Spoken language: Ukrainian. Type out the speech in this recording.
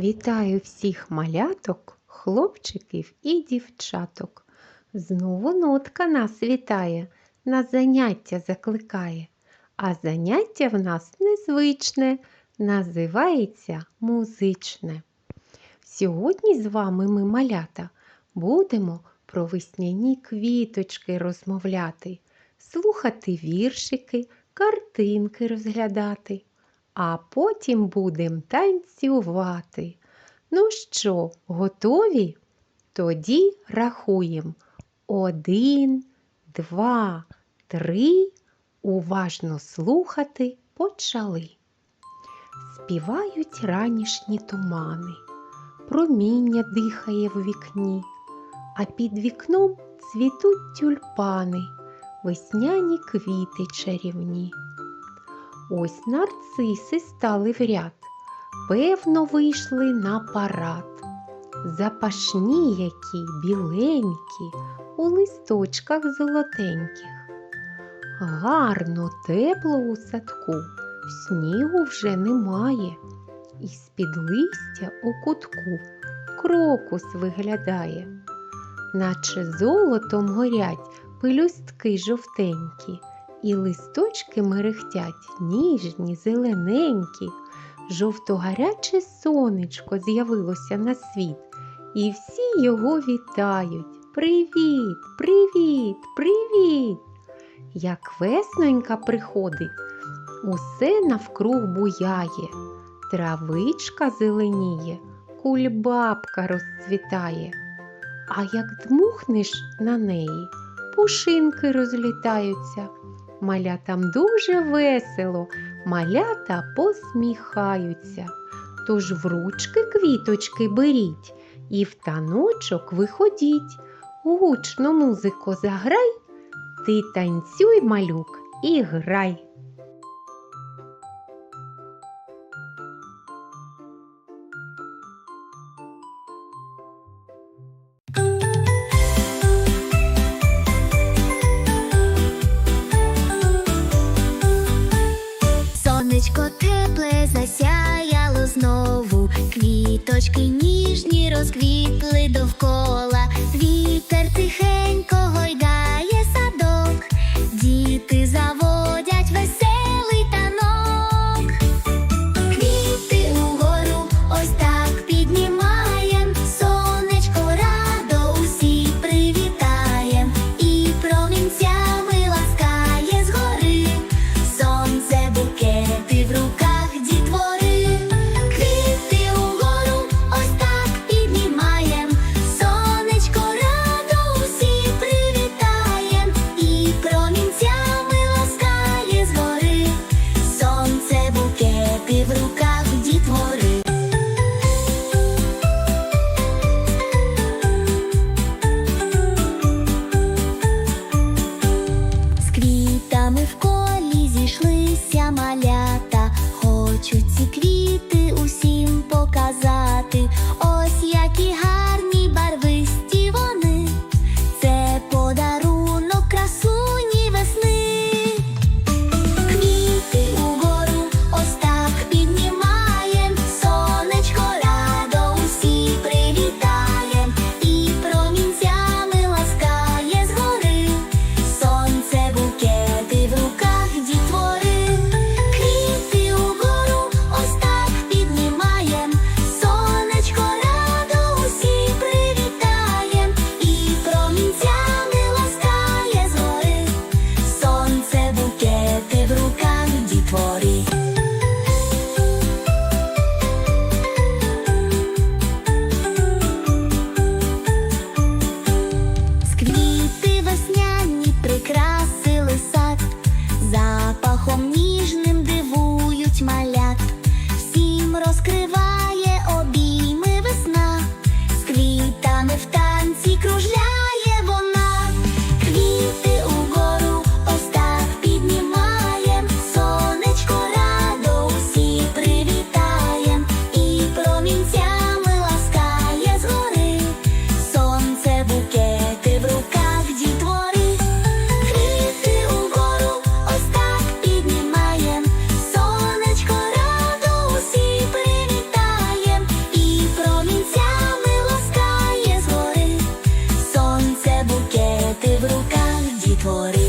Вітаю всіх маляток, хлопчиків і дівчаток. Знову нотка нас вітає, на заняття закликає. А заняття в нас незвичне, називається музичне. Сьогодні з вами ми, малята, будемо про весняні квіточки розмовляти, слухати віршики, картинки розглядати, а потім будемо танцювати. Ну що, готові? Тоді рахуємо. Один, два, три. Уважно слухати почали. Співають ранішні тумани, проміння дихає в вікні, а під вікном цвітуть тюльпани, весняні квіти чарівні. Ось нарциси стали в ряд, певно, вийшли на парад. Запашні які біленькі, у листочках золотеньких. Гарно, тепло у садку, снігу вже немає, і з-під листя у кутку крокус виглядає, наче золотом горять пелюстки жовтенькі, і листочки мерехтять ніжні, зелененькі, жовто-гаряче сонечко з'явилося на світ, і всі його вітають. Привіт, привіт, привіт! Як веснонька приходить, усе навкруг буяє, травичка зеленіє, кульбабка розцвітає. А як дмухнеш на неї, пушинки розлітаються. Малятам дуже весело, малята посміхаються. Тож в ручки квіточки беріть і в таночок виходіть. Гучно музико заграй, ти танцюй, малюк, і грай. Розквітли довкола, вітер тихенько квітами в колі зійшлися маля. bajo mi for it.